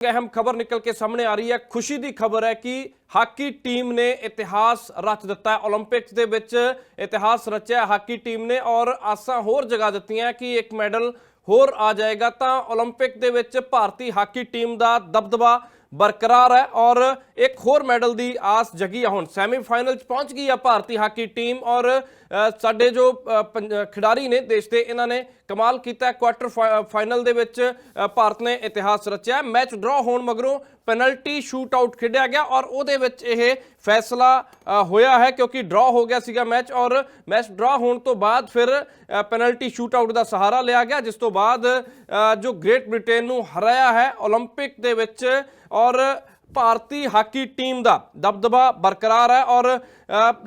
ਅਹਿਮ ਖਬਰ ਨਿਕਲ ਕੇ ਸਾਹਮਣੇ ਆ ਰਹੀ ਹੈ। ਖੁਸ਼ੀ ਦੀ ਖਬਰ ਹੈ ਕਿ ਹਾਕੀ ਟੀਮ ਨੇ ਇਤਿਹਾਸ ਰਚ ਦਿੱਤਾ ਹੈ। 올림픽ਸ ਦੇ ਵਿੱਚ ਇਤਿਹਾਸ ਰਚਿਆ ਹਾਕੀ ਟੀਮ ਨੇ ਔਰ ਆਸਾਂ ਹੋਰ ਜਗਾ ਦਿੱਤੀਆਂ ਕਿ ਇੱਕ ਮੈਡਲ ਹੋਰ ਆ ਜਾਏਗਾ ਤਾਂ 올림픽 ਦੇ ਵਿੱਚ ਭਾਰਤੀ ਹਾਕੀ ਟੀਮ ਦਾ ਦਬਦਬਾ ਬਰਕਰਾਰ ਹੈ ਔਰ ਇੱਕ ਹੋਰ ਮੈਡਲ ਦੀ ਆਸ ਜਗੀ ਹੈ। ਹੁਣ ਸੈਮੀਫਾਈਨਲ 'ਚ ਪਹੁੰਚ ਗਈ ਹੈ ਭਾਰਤੀ ਹਾਕੀ ਟੀਮ ਔਰ ਸਾਡੇ ਜੋ ਅ, ਪੰਜ- ਅ, ਖਿਡਾਰੀ ਨੇ ਦੇਸ਼ ਦੇ ਇਹਨਾਂ ਨੇ ਕਮਾਲ ਕੀਤਾ ਹੈ। ਕੁਆਟਰ ਫਾ- ਫਾਈਨਲ ਦੇ ਵਿੱਚ ਅ, ਭਾਰਤ ਨੇ ਇਤਿਹਾਸ ਰਚਿਆ ਮੈਚ ਡਰਾ ਹੋਣ ਮਗਰੋਂ ਪੈਨਲਟੀ ਸ਼ੂਟ ਆਊਟ ਖੇਡਿਆ ਗਿਆ ਔਰ ਉਹਦੇ ਵਿੱਚ ਇਹ ਫੈਸਲਾ ਅ, ਹੋਇਆ ਹੈ ਕਿਉਂਕਿ ਡਰਾ ਹੋ ਗਿਆ ਸੀਗਾ ਮੈਚ ਔਰ ਮੈਚ ਡਰਾ ਹੋਣ ਤੋਂ ਬਾਅਦ ਫਿਰ ਅ, ਪੈਨਲਟੀ ਸ਼ੂਟ ਆਊਟ ਦਾ ਸਹਾਰਾ ਲਿਆ ਗਿਆ ਜਿਸ ਤੋਂ ਬਾਅਦ ਅ, ਜੋ ਗ੍ਰੇਟ ਬ੍ਰਿਟੇਨ ਨੂੰ ਹਰਾਇਆ ਹੈ 올림픽 ਦੇ ਵਿੱਚ ਔਰ ਭਾਰਤੀ ਹਾਕੀ ਟੀਮ ਦਾ ਦਬਦਬਾ ਬਰਕਰਾਰ ਹੈ ਔਰ ਅ,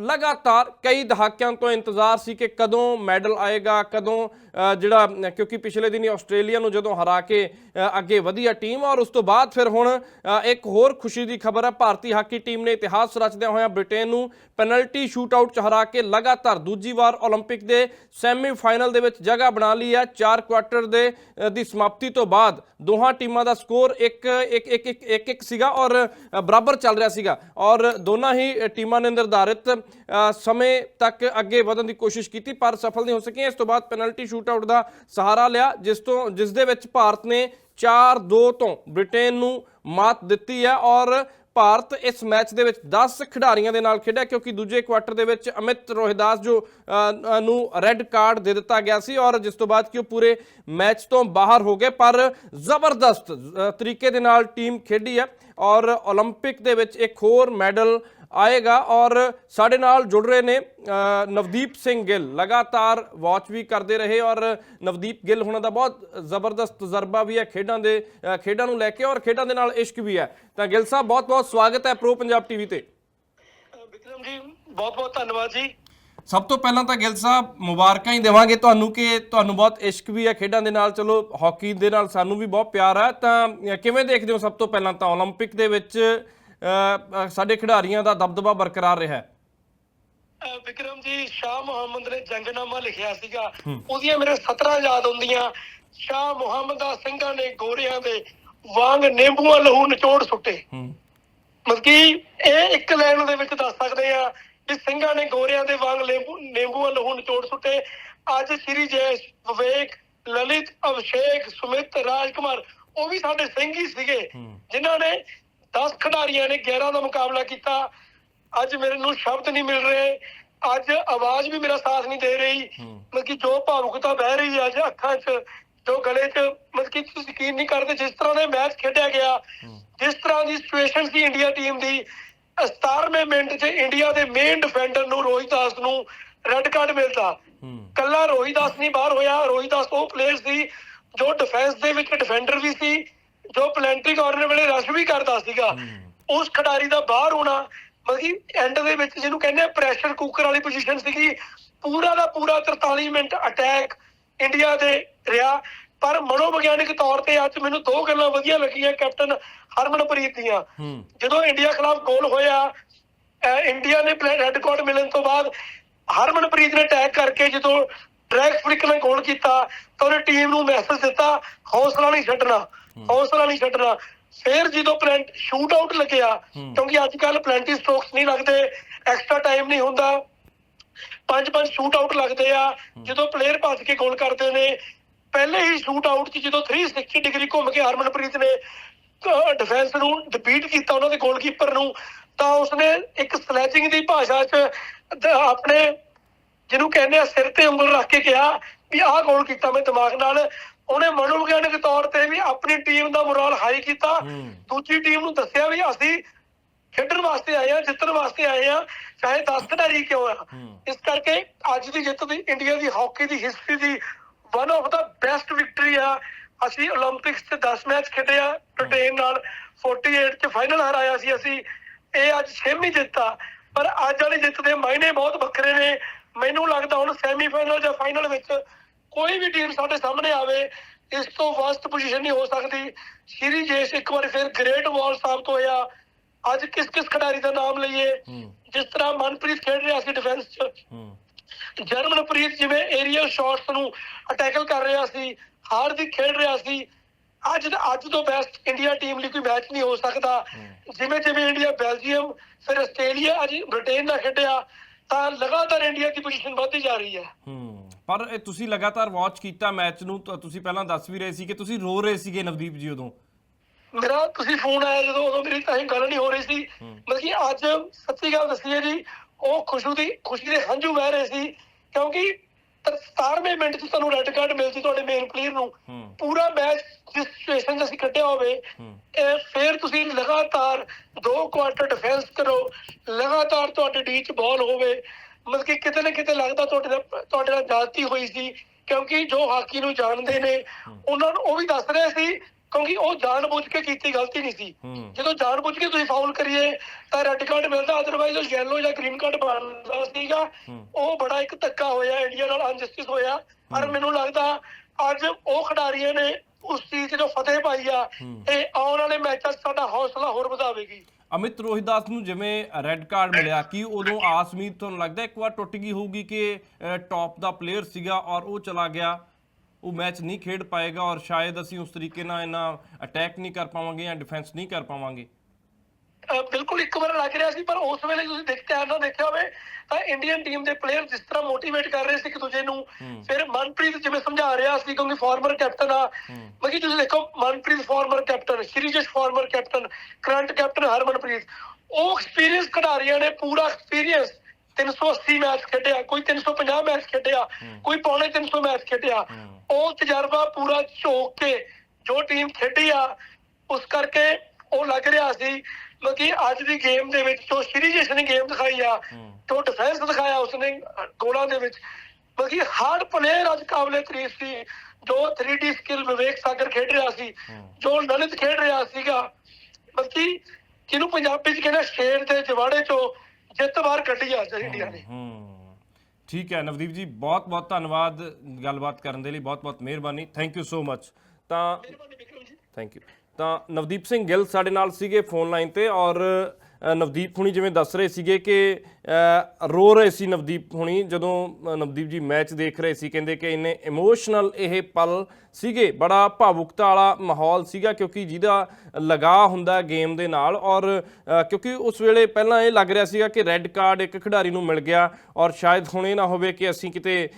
ਲਗਾਤਾਰ ਕਈ ਦਹਾਕਿਆਂ ਤੋਂ ਇੰਤਜ਼ਾਰ ਸੀ ਕਿ ਕਦੋਂ ਮੈਡਲ ਆਏਗਾ ਕਦੋਂ ਅ, ਜਿਹੜਾ ਅ, ਕਿਉਂਕਿ ਪਿਛਲੇ ਦਿਨੀ ਆਸਟ੍ਰੇਲੀਆ ਨੂੰ ਜਦੋਂ ਹਰਾ ਕੇ ਅ, ਅੱਗੇ ਵਧੀ ਆ ਟੀਮ ਔਰ ਉਸ ਤੋਂ ਬਾਅਦ ਫਿਰ ਹੁਣ ਅ, ਇੱਕ ਹੋਰ ਖੁਸ਼ੀ ਦੀ ਖਬਰ ਹੈ ਭਾਰਤੀ ਹਾਕੀ ਟੀਮ ਨੇ ਇਤਿਹਾਸ ਰਚਦਿਆਂ ਹੋਇਆਂ ਬ੍ਰਿਟੇਨ ਨੂੰ ਪੈਨਲਟੀ ਸ਼ੂਟਆਊਟ ਚ ਹਰਾ ਕੇ ਲਗਾਤਾਰ ਦੂਜੀ ਵਾਰ 올림픽 ਦੇ ਸੈਮੀਫਾਈਨਲ ਦੇ ਵਿੱਚ ਜਗ੍ਹਾ ਬਣਾ ਲਈ ਹੈ ਚਾਰ ਕੁਆਟਰ ਦੇ ਅ, ਦੀ ਸਮਾਪਤੀ ਤੋਂ ਬਾਅਦ ਦੋਹਾਂ ਟੀਮਾਂ ਦਾ ਸਕੋਰ 1 1 1 1 1 ਸੀਗਾ ਔਰ ਅ, ਬਰਾਬਰ ਚੱਲ ਰਿਹਾ ਸੀਗਾ ਔਰ ਦੋਨਾਂ ਹੀ ਅ, ਟੀਮਾਂ ਨੇ ਨਿਰਧਾਰਿਤ ਅ, ਸਮੇਂ ਤੱਕ ਅੱਗੇ ਵਧਣ ਦੀ ਕੋਸ਼ਿਸ਼ ਕੀਤੀ ਪਰ ਸਫਲ ਨਹੀਂ ਹੋ ਸਕੀਆਂ ਇਸ ਤੋਂ ਬਾਅਦ ਪੈਨਲਟੀ ਸ਼ੂਟਆਊਟ ਦਾ ਸਹਾਰਾ ਲਿਆ ਜਿਸ ਤੋਂ ਜਿਸ ਦੇ ਵਿੱਚ ਭਾਰਤ ਨੇ 4-2 ਤੋਂ ਬ੍ਰਿਟੇਨ ਨੂੰ ਮਾਤ ਦਿੱਤੀ ਹੈ ਔਰ ਭਾਰਤ ਇਸ ਮੈਚ ਦੇ ਵਿੱਚ 10 ਖਿਡਾਰੀਆਂ ਦੇ ਨਾਲ ਖੇਡਿਆ ਕਿਉਂਕਿ ਦੂਜੇ ਕੁਆਟਰ ਦੇ ਵਿੱਚ ਅਮਿਤ ਰੋਹਿਦਾਸ ਜੋ ਅ, ਅ, ਨੂੰ ਰੈੱਡ ਕਾਰਡ ਦੇ ਦਿੱਤਾ ਗਿਆ ਸੀ ਔਰ ਜਿਸ ਤੋਂ ਬਾਅਦ ਕਿ ਉਹ ਪੂਰੇ ਮੈਚ ਤੋਂ ਬਾਹਰ ਹੋ ਗਏ ਪਰ ਜ਼ਬਰਦਸਤ ਅ, ਤਰੀਕੇ ਦੇ ਨਾਲ ਟੀਮ ਖੇਡੀ ਹੈ ਔਰ 올림픽 ਦੇ ਵਿੱਚ ਇੱਕ ਹੋਰ ਮੈਡਲ ਆਏਗਾ ਔਰ ਸਾਡੇ ਨਾਲ ਜੁੜ ਰਹੇ ਨੇ ਅ, ਨਵਦੀਪ ਸਿੰਘ ਗਿੱਲ ਲਗਾਤਾਰ ਵਾਚ ਵੀ ਕਰਦੇ ਰਹੇ ਔਰ ਨਵਦੀਪ ਗਿੱਲ ਹੁਣਾਂ ਦਾ ਬਹੁਤ ਜ਼ਬਰਦਸਤ ਤਜਰਬਾ ਵੀ ਹੈ ਖੇਡਾਂ ਦੇ ਅ, ਖੇਡਾਂ ਨੂੰ ਲੈ ਕੇ ਔਰ ਖੇਡਾਂ ਦੇ ਨਾਲ ਇਸ਼ਕ ਵੀ ਹੈ ਤਾਂ ਗਿੱਲ ਸਾਹਿਬ ਬਹੁਤ ਬਹੁਤ ਸਵਾਗਤ ਹੈ ਪ੍ਰੋ ਪੰਜਾਬ ਟੀਵੀ ਤੇ ਵਿਕਰਮ ਜੀ ਬਹੁਤ ਬਹੁਤ ਧੰਨਵਾਦ ਜੀ ਸਭ ਤੋਂ ਪਹਿਲਾਂ ਤਾਂ ਗਿੱਲ ਸਾਹਿਬ ਮੁਬਾਰਕਾਂ ਹੀ ਦੇਵਾਂਗੇ ਤੁਹਾਨੂੰ ਕਿ ਤੁਹਾਨੂੰ ਬਹੁਤ ਇਸ਼ਕ ਵੀ ਹੈ ਖੇਡਾਂ ਦੇ ਨਾਲ ਚਲੋ ਹਾਕੀ ਦੇ ਨਾਲ ਸਾਨੂੰ ਵੀ ਬਹੁਤ ਪਿਆਰ ਹੈ ਤਾਂ ਅ, ਕਿਵੇਂ ਦੇਖਦੇ ਹੋ ਸਭ ਤੋਂ ਪਹਿਲਾਂ ਤਾਂ 올림픽 ਦੇ ਵਿੱਚ ਅ, ਅ, ਸਾਡੇ ਖਿਡਾਰੀਆਂ ਦਾ ਦਬਦਬਾ ਬਰਕਰਾਰ ਰਿਹਾ ਹੈ। ਵਿਕਰਮ ਜੀ ਸ਼ਾਹ ਮੁਹੰਮਦ ਨੇ ਜੰਗਨਾਮਾ ਲਿਖਿਆ ਸੀਗਾ। ਉਹਦੀਆਂ ਮੇਰੇ 17 ਯਾਦ ਹੁੰਦੀਆਂ। ਸ਼ਾਹ ਮੁਹੰਮਦ ਦਾ ਸਿੰਘਾਂ ਨੇ ਗੋਰਿਆਂ ਦੇ ਵਾਂਗ ਨਿੰਬੂਆਂ ਲਹੂ ਨਿਚੋੜ ਸੁੱਟੇ। ਮਤਲਬ ਕਿ ਇਹ ਇੱਕ ਲਾਈਨ ਦੇ ਵਿੱਚ ਦੱਸ ਸਕਦੇ ਆ ਕਿ ਸਿੰਘਾਂ ਨੇ ਗੋਰਿਆਂ ਦੇ ਵਾਂਗ ਨਿੰਬੂ ਨਿੰਬੂਆਂ ਲਹੂ ਨਿਚੋੜ ਸੁੱਟੇ। ਅੱਜ ਸ਼੍ਰੀ ਜੈਸ਼ ਵਿਵੇਕ ਲਲਿਤ ਅਭਿਸ਼ੇਕ ਸੁਮਿਤ ਰਾਜਕੁਮਾਰ ਉਹ ਵੀ ਸਾਡੇ ਸਿੰਘ ਹੀ ਸੀਗੇ ਜਿਨ੍ਹਾਂ ਨੇ 10 ਖਿਡਾਰੀਆਂ ਨੇ 11 ਦਾ ਮੁਕਾਬਲਾ ਕੀਤਾ। ਅੱਜ ਮੇਰੇ ਨੂੰ ਸ਼ਬਦ ਨਹੀਂ ਮਿਲ ਰਹੇ। ਅੱਜ ਆਵਾਜ਼ ਵੀ ਮੇਰਾ ਸਾਥ ਨਹੀਂ ਦੇ ਰਹੀ। ਮਤਲਬ ਕਿ ਜੋ ਭਾਵੁਕਤਾ ਬਹਿ ਰਹੀ ਹੈ ਅੱਜ ਅੱਖਾਂ 'ਚ ਜੋ ਗਲੇ 'ਚ ਮਤਲਬ ਕਿ ਤੁਸੀਂ ਯਕੀਨ ਨਹੀਂ ਕਰਦੇ ਜਿਸ ਤਰ੍ਹਾਂ ਦੇ ਮੈਚ ਖੇਡਿਆ ਗਿਆ ਜਿਸ ਤਰ੍ਹਾਂ ਦੀ ਸਿਚੁਏਸ਼ਨ ਸੀ ਇੰਡੀਆ ਟੀਮ ਦੀ 17ਵੇਂ ਮਿੰਟ 'ਚ ਇੰਡੀਆ ਦੇ ਮੇਨ ਡਿਫੈਂਡਰ ਨੂੰ ਰੋਹਿਤ ਦਾਸ ਨੂੰ ਰੈੱਡ ਕਾਰਡ ਮਿਲਦਾ। ਕੱਲਾ ਰੋਹਿਤ ਦਾਸ ਨਹੀਂ ਬਾਹਰ ਹੋਇਆ। ਰੋਹਿਤ ਦਾਸ ਉਹ ਪਲੇਅਰ ਸੀ ਜੋ ਡਿਫੈਂਸ ਦੇ ਵਿੱਚ ਡਿਫੈਂਡਰ ਵੀ ਸੀ। ਜੋ ਪਲੈਂਟਰੀ ਕਾਰਨਰ ਵੇਲੇ ਰਸ਼ ਵੀ ਕਰਦਾ ਸੀਗਾ ਉਸ ਖਿਡਾਰੀ ਦਾ ਬਾਹਰ ਹੋਣਾ ਮਤਲਬ ਐਂਡ ਦੇ ਵਿੱਚ ਜਿਹਨੂੰ ਕਹਿੰਦੇ ਆ ਪ੍ਰੈਸ਼ਰ ਕੁੱਕਰ ਵਾਲੀ ਪੋਜੀਸ਼ਨ ਸੀਗੀ ਪੂਰਾ ਦਾ ਪੂਰਾ 43 ਮਿੰਟ ਅਟੈਕ ਇੰਡੀਆ ਦੇ ਰਿਹਾ। ਪਰ ਮਨੋਵਿਗਿਆਨਿਕ ਤੌਰ ਤੇ ਅੱਜ ਮੈਨੂੰ ਦੋ ਗੱਲਾਂ ਵਧੀਆ ਲੱਗੀਆਂ ਕੈਪਟਨ ਹਰਮਨਪ੍ਰੀਤ ਦੀਆਂ। ਜਦੋਂ ਇੰਡੀਆ ਖਿਲਾਫ ਗੋਲ ਹੋਇਆ ਇੰਡੀਆ ਨੇ ਰੈੱਡ ਕਾਰਡ ਮਿਲਣ ਤੋਂ ਬਾਅਦ ਹਰਮਨਪ੍ਰੀਤ ਨੇ ਅਟੈਕ ਕਰਕੇ ਜਦੋਂ ਡਰੈਗ ਫਲਿਕ ਨੇ ਗੋਲ ਕੀਤਾ ਤਾਂ ਉਹਨੇ ਟੀਮ ਨੂੰ ਮੈਸੇਜ ਦਿੱਤਾ ਹੌਸਲਾ ਨਹੀਂ ਛੱਡਣਾ। ਹੌਸਲਾ ਨਹੀਂ ਛੱਡਣਾ। ਫਿਰ ਜਦੋਂ ਪਲੈਂਟ ਸ਼ੂਟ ਆਊਟ ਲੱਗਿਆ ਕਿਉਂਕਿ ਅੱਜ ਕੱਲ ਪਲੈਂਟੀ ਸਟ੍ਰੋਕਸ ਨਹੀਂ ਲੱਗਦੇ ਐਕਸਟਰਾ ਟਾਈਮ ਨਹੀਂ ਹੁੰਦਾ। ਪੰਜ ਪੰਜ ਸ਼ੂਟ ਆਊਟ ਲੱਗਦੇ ਆ। ਜਦੋਂ ਪਲੇਅਰ ਭੱਜ ਕੇ ਗੋਲ ਕਰਦੇ ਨੇ ਪਹਿਲੇ ਹੀ ਸ਼ੂਟ ਆਊਟ 'ਚ ਜਦੋਂ 360 ਡਿਗਰੀ ਘੁੰਮ ਕੇ ਹਰਮਨਪ੍ਰੀਤ ਨੇ ਡਿਫੈਂਸ ਨੂੰ ਡਿਪੀਟ ਕੀਤਾ ਉਹਨਾਂ ਦੇ ਗੋਲਕੀਪਰ ਨੂੰ ਤਾਂ ਉਸਨੇ ਇੱਕ ਸਲੈਜਿੰਗ ਦੀ ਭਾਸ਼ਾ 'ਚ ਆਪਣੇ ਜਿਹਨੂੰ ਕਹਿੰਦੇ ਆ ਸਿਰ ਤੇ ਉਂਗਲ ਰੱਖ ਕੇ ਕਿਹਾ ਵੀ ਆਹ ਗੋਲ ਕੀਤਾ ਮੈਂ ਦਿਮਾਗ ਨਾਲ। ਉਹਨੇ ਮਨੋਵਿਗਿਆਨਕ ਤੌਰ ਤੇ ਵੀ ਆਪਣੀ ਟੀਮ ਦਾ ਮੋਰਲ ਹਾਈ ਕੀਤਾ। ਦੂਜੀ ਟੀਮ ਨੂੰ ਦੱਸਿਆ ਵੀ ਅਸੀਂ ਖੇਡਣ ਵਾਸਤੇ ਆਏ ਆ ਜਿੱਤਣ ਵਾਸਤੇ ਆਏ ਆ ਚਾਹੇ 10 ਖਿਡਾਰੀ ਕਿਉਂ ਆ। ਇਸ ਕਰਕੇ ਅੱਜ ਦੀ ਜਿੱਤ ਦੀ ਇੰਡੀਆ ਦੀ ਹਾਕੀ ਦੀ ਹਿਸਟਰੀ ਦੀ ਵਨ ਆਫ ਦਾ ਬੈਸਟ ਵਿਕਟਰੀ ਆ। ਅਸੀਂ 올림픽ਸ ਤੇ 10 ਮੈਚ ਖੇਡੇ ਆ ਬ੍ਰਿਟੇਨ ਨਾਲ 48 ਚ ਫਾਈਨਲ ਹਰਾਇਆ ਸੀ ਅਸੀਂ। ਇਹ ਅੱਜ ਛੇਵੀਂ ਜਿੱਤ ਆ। ਪਰ ਅੱਜ ਵਾਲੀ ਜਿੱਤ ਦੇ ਮਾਇਨੇ ਬਹੁਤ ਵੱਖਰੇ ਨੇ। ਮੈਨੂੰ ਲੱਗਦਾ ਹੁਣ ਸੈਮੀਫਾਈਨਲ ਜਾਂ ਫਾਈਨਲ ਵਿੱਚ ਕੋਈ ਵੀ ਟੀਮ ਸਾਡੇ ਸਾਹਮਣੇ ਆਵੇ ਇਸ ਤੋਂ ਵਸਟ ਪੋਜੀਸ਼ਨ ਨਹੀਂ ਹੋ ਸਕਦੀ। ਸ਼੍ਰੀ ਜੇਸ਼ ਇੱਕ ਵਾਰ ਫਿਰ ਗ੍ਰੇਟ ਵਾਲ ਸਾਬਤ ਹੋਇਆ ਅੱਜ ਕਿਸ ਕਿਸ ਖਿਡਾਰੀ ਦਾ ਨਾਮ ਲਈਏ? ਜਿਸ ਤਰ੍ਹਾਂ ਮਨਪ੍ਰੀਤ ਖੇਡ ਰਿਹਾ ਸੀ ਡਿਫੈਂਸ 'ਚ। ਜਰਮਨਪ੍ਰੀਤ ਜਿਵੇਂ ਏਰੀਅਲ ਸ਼ਾਟਸ ਨੂੰ ਅਟੈਕਲ ਕਰ ਰਿਹਾ ਸੀ ਹਾਰਦਿਕ ਖੇਡ ਰਿਹਾ ਸੀ। ਅੱਜ ਅੱਜ ਤੋਂ ਬੈਸਟ ਇੰਡੀਆ ਟੀਮ ਲਈ ਕੋਈ ਮੈਚ ਨਹੀਂ ਹੋ ਸਕਦਾ। ਜਿਵੇਂ ਜਿਵੇਂ ਇੰਡੀਆ ਬੈਲਜੀਅਮ ਫਿਰ ਆਸਟ੍ਰੇਲੀਆ ਅੱਜ ਬ੍ਰਿਟੇਨ ਨਾਲ ਖੇਡਿਆ। ਤਾਂ ਲਗਾਤਾਰ ਇੰਡੀਆ ਦੀ ਪੋਜੀਸ਼ਨ ਵੱਧਦੀ ਜਾ ਰਹੀ ਹੈ। ਹੂੰ। ਪਰ ਇਹ ਤੁਸੀਂ ਲਗਾਤਾਰ ਵਾਚ ਕੀਤਾ ਮੈਚ ਨੂੰ ਤਾਂ ਤੁਸੀਂ ਪਹਿਲਾਂ ਦੱਸ ਵੀ ਰਹੇ ਸੀ ਕਿ ਤੁਸੀਂ ਰੋ ਰਹੇ ਸੀਗੇ ਨਵਦੀਪ ਜੀ ਉਦੋਂ। ਮੇਰਾ ਤੁਸੀਂ ਫੋਨ ਆਇਆ ਜਦੋਂ ਉਦੋਂ ਮੇਰੀ ਤਾਂ ਗੱਲ ਨਹੀਂ ਹੋ ਰਹੀ ਸੀ। ਮਤਲਬ ਕਿ ਅੱਜ ਸੱਚੀ ਗੱਲ ਦੱਸੀਏ ਜੀ ਉਹ ਖੁਸ਼ੂ ਦੀ ਖੁਸ਼ੀ ਦੇ ਹੰਝੂ ਵਹਿ ਰਹੇ ਸੀ ਕਿਉਂਕਿ 17ਵੇਂ ਮਿੰਟ 'ਚ ਤੁਹਾਨੂੰ ਰੈੱਡ ਕਾਰਡ ਮਿਲਦੀ ਤੁਹਾਡੇ ਮੇਨ ਪਲੇਅਰ ਨੂੰ। ਪੂਰਾ ਮੈਚ ਜਿਸ ਸਿਚੁਏਸ਼ਨ 'ਚ ਅਸੀਂ ਕੱਢਿਆ ਹੋਵੇ ਇਹ ਫਿਰ ਤੁਸੀਂ ਲਗਾਤਾਰ ਦੋ ਕੁਆਰਟਰ ਡਿਫੈਂਸ ਕਰੋ ਲਗਾਤਾਰ ਤੁਹਾਡੇ ਡੀ 'ਚ ਬਾਲ ਹੋਵੇ ਮਤਲਬ ਕਿ ਕਿਤੇ ਨਾ ਕਿਤੇ ਲੱਗਦਾ ਤੁਹਾਡੇ ਨਾਲ ਤੁਹਾਡੇ ਨਾਲ ਜਾਤੀ ਹੋਈ ਸੀ ਕਿਉਂਕਿ ਜੋ ਹਾਕੀ ਨੂੰ ਜਾਣਦੇ ਨੇ ਉਹਨਾਂ ਨੂੰ ਉਹ ਵੀ ਦੱਸ ਰਹੇ ਸੀ ਕਿਉਂਕਿ ਉਹ ਜਾਣਬੁੱਝ ਕੇ ਕੀਤੀ ਗਲਤੀ ਨਹੀਂ ਸੀ। ਜਦੋਂ ਜਾਣਬੁੱਝ ਕੇ ਤੁਸੀਂ ਫਾਉਲ ਕਰੀਏ ਤਾਂ ਰੈੱਡ ਕਾਰਡ ਮਿਲਦਾ ਅਦਰਵਾਈਜ਼ ਉਹ ਯੈਲੋ ਜਾਂ ਗ੍ਰੀਨ ਕਾਰਡ ਬਣਦਾ ਸੀਗਾ। ਉਹ ਬੜਾ ਇੱਕ ਧੱਕਾ ਹੋਇਆ ਇੰਡੀਆ ਨਾਲ ਅਨਜਸਟਿਸ ਹੋਇਆ। ਪਰ ਮੈਨੂੰ ਲੱਗਦਾ ਅੱਜ ਉਹ ਖਿਡਾਰੀਆਂ ਨੇ ਉਸ ਚੀਜ਼ ਜੋ ਫਤਿਹ ਪਾਈ ਆ। ਇਹ ਆਉਣ ਵਾਲੇ ਮੈਚਾਂ 'ਚ ਸਾਡਾ ਹੌਸਲਾ ਹੋਰ ਵਧਾਵੇਗੀ। ਅਮਿਤ ਰੋਹਿਦਾਸ ਨੂੰ ਜਿਵੇਂ ਰੈੱਡ ਕਾਰਡ ਮਿਲਿਆ, ਕਿ ਉਦੋਂ ਆਸ ਉਮੀਦ ਤੁਹਾਨੂੰ ਲੱਗਦਾ ਇੱਕ ਵਾਰ ਟੁੱਟ ਗਈ ਹੋਊਗੀ ਕਿ ਟੌਪ ਦਾ ਪਲੇਅਰ ਸੀਗਾ ਔਰ ਉਹ ਚਲਾ ਗਿਆ? ਉਹ ਮੈਚ ਨਹੀਂ ਖੇਡ ਪਾਏਗਾ ਔਰ ਸ਼ਾਇਦ ਅਸੀਂ ਉਸ ਤਰੀਕੇ ਨਾਲ ਇਹਨਾਂ ਅਟੈਕ ਨਹੀਂ ਕਰ ਪਾਵਾਂਗੇ ਜਾਂ ਡਿਫੈਂਸ ਨਹੀਂ ਕਰ ਪਾਵਾਂਗੇ। ਬਿਲਕੁਲ ਇੱਕ ਵਾਰ ਲੱਗ ਰਿਹਾ ਸੀ ਪਰ ਉਸ ਵੇਲੇ ਤੁਸੀਂ ਦੇਖ ਧਿਆਨ ਨਾਲ ਦੇਖਿਆ ਹੋਵੇ ਤਾਂ ਇੰਡੀਅਨ ਟੀਮ ਦੇ ਪਲੇਅਰ ਜਿਸ ਤਰ੍ਹਾਂ ਮੋਟੀਵੇਟ ਕਰ ਰਹੇ ਸੀ ਇੱਕ ਦੂਜੇ ਨੂੰ। ਫਿਰ ਮਨਪ੍ਰੀਤ ਜਿਵੇਂ ਸਮਝਾ ਰਿਹਾ ਸੀ ਕਿਉਂਕਿ ਫਾਰਮਰ ਕੈਪਟਨ ਆ। ਬਾਕੀ ਤੁਸੀਂ ਦੇਖੋ Manpreet former captain Sreejesh former captain current captain Harmanpreet ਉਹ ਐਕਸਪੀਰੀਅੰਸ ਖਿਡਾਰੀਆਂ ਨੇ ਪੂਰਾ ਐਕਸਪੀਰੀਅੰਸ 380 ਮੈਚ ਖੇਡਿਆ ਕੋਈ 350 ਮੈਚ ਖੇਡਿਆ ਕੋਈ ਪੌਣੇ 300 ਮੈਚ ਖੇਡਿਆ। ਉਹ ਤਜਰਬਾ ਪੂਰਾ ਝੋਕ ਕੇ ਜੋ ਟੀਮ ਖੇਡੀ ਆ ਉਸ ਕਰਕੇ ਉਹ ਲੱਗ ਰਿਹਾ ਸੀ ਕਿ ਅੱਜ ਦੀ ਗੇਮ ਦੇ ਵਿੱਚ ਜੋ ਸ਼੍ਰੀਜੇਸ਼ ਨੇ ਗੇਮ ਦਿਖਾਈ ਆ। ਜੋ ਡਿਫੈਂਸ ਦਿਖਾਇਆ ਉਸਨੇ ਗੋਲਾਂ ਦੇ ਵਿੱਚ ਬਲਕਿ ਹਾਰਡ ਪਲੇਅਰ ਅੱਜ ਕਾਬਲੇ ਤਾਰੀਫ ਸੀ ਜੋ 3D ਸਕਿੱਲ ਵਿਵੇਕ ਸਾਗਰ ਖੇਡ ਰਿਹਾ ਸੀ। ਜੋ ਲਲਿਤ ਖੇਡ ਰਿਹਾ ਸੀਗਾ ਬਲਕਿ ਜਿਹਨੂੰ ਪੰਜਾਬੀ ਚ ਕਹਿੰਦੇ ਸ਼ੇਰ ਦੇ ਜਵਾੜੇ ਚੋਂ ਜਿੱਤ ਬਾਹਰ ਕੱਢੀ ਆ ਇੰਡੀਆ ਨੇ ਠੀਕ ਹੈ ਨਵਦੀਪ ਜੀ ਬਹੁਤ ਬਹੁਤ ਧੰਨਵਾਦ ਗੱਲਬਾਤ ਕਰਨ ਦੇ ਲਈ ਬਹੁਤ ਬਹੁਤ ਮਿਹਰਬਾਨੀ ਥੈਂਕ ਯੂ ਸੋ ਮਚ ਤਾਂ ਥੈਂਕ ਯੂ ਤਾਂ ਨਵਦੀਪ ਸਿੰਘ ਗਿੱਲ ਸਾਡੇ ਨਾਲ ਸੀਗੇ ਫੋਨ ਲਾਈਨ ਤੇ ਔਰ ਨਵਦੀਪ ਹੁਣੀ ਜਿਵੇਂ ਦੱਸ ਰਹੇ ਸੀਗੇ ਕਿ ਰੋ ਰਹੇ ਸੀ ਨਵਦੀਪ ਹੁਣੀ ਜਦੋਂ ਨਵਦੀਪ ਜੀ ਮੈਚ ਦੇਖ ਰਹੇ ਸੀ, ਕਹਿੰਦੇ ਕਿ ਇੰਨੇ ਇਮੋਸ਼ਨਲ ਇਹ ਪਲ ਸੀਗੇ, ਬੜਾ ਭਾਵੁਕਤਾ ਵਾਲਾ ਮਾਹੌਲ ਸੀਗਾ ਕਿਉਂਕਿ ਜਿਹਦਾ ਲਗਾ ਹੁੰਦਾ ਗੇਮ ਦੇ ਨਾਲ ਔਰ ਕਿਉਂਕਿ ਉਸ ਵੇਲੇ ਪਹਿਲਾਂ ਇਹ ਲੱਗ ਰਿਹਾ ਸੀਗਾ ਕਿ ਰੈੱਡ ਕਾਰਡ ਇੱਕ ਖਿਡਾਰੀ ਨੂੰ ਮਿਲ ਗਿਆ ਔਰ ਸ਼ਾਇਦ ਹੁਣ ਇਹ ਨਾ ਹੋਵੇ ਕਿ ਅਸੀਂ ਕਿਤੇ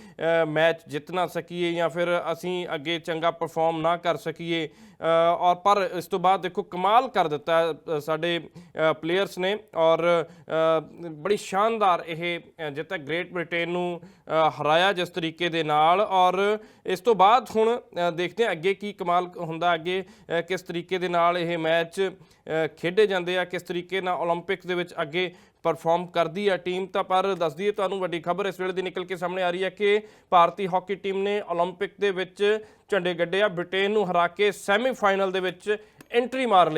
ਮੈਚ ਜਿੱਤ ਨਾ ਸਕੀਏ ਜਾਂ ਫਿਰ ਅਸੀਂ ਅੱਗੇ ਚੰਗਾ ਪਰਫਾਰਮ ਨਾ ਕਰ ਸਕੀਏ ਔਰ ਪਰ ਇਸ ਤੋਂ ਬਾਅਦ ਦੇਖੋ ਕਮਾਲ ਕਰ ਦਿੱਤਾ ਅ, ਸਾਡੇ ਪਲੇਅਰਸ ਨੇ ਔਰ ਅ, ਬੜੀ ਸ਼ਾਨਦਾਰ ਇਹ ਅ, ਜਿੱਤ ਹੈ ਗ੍ਰੇਟ ਬ੍ਰਿਟੇਨ ਨੂੰ ਅ, ਹਰਾਇਆ ਜਿਸ ਤਰੀਕੇ ਦੇ ਨਾਲ ਔਰ ਇਸ ਤੋਂ ਬਾਅਦ ਹੁਣ ਅ, ਦੇਖਦੇ ਹਾਂ ਅੱਗੇ ਕੀ ਕਮਾਲ ਹੁੰਦਾ ਅੱਗੇ ਅ, ਕਿਸ ਤਰੀਕੇ ਦੇ ਨਾਲ ਇਹ ਮੈਚ ਅ, ਖੇਡੇ ਜਾਂਦੇ ਆ ਕਿਸ ਤਰੀਕੇ ਨਾਲ 올림픽 ਦੇ ਵਿੱਚ ਅੱਗੇ ਪਰਫਾਰਮ ਕਰਦੀ ਹੈ ਟੀਮ ਤਾਂ ਪਰ ਦੱਸਦੀ ਹੈ ਤੁਹਾਨੂੰ ਵੱਡੀ ਖਬਰ ਇਸ ਵੇਲੇ ਦੀ ਨਿਕਲ ਕੇ ਸਾਹਮਣੇ ਆ ਰਹੀ ਹੈ ਕਿ ਭਾਰਤੀ ਹਾਕੀ ਟੀਮ ਨੇ 올림픽 ਦੇ ਵਿੱਚ ਝੰਡੇ ਗੱਡੇ ਆ ਬ੍ਰਿਟੇਨ ਨੂੰ ਹਰਾ ਕੇ ਸੈਮੀਫਾਈਨਲ ਦੇ ਵਿੱਚ ਐਂਟਰੀ ਮਾਰ ਲਈ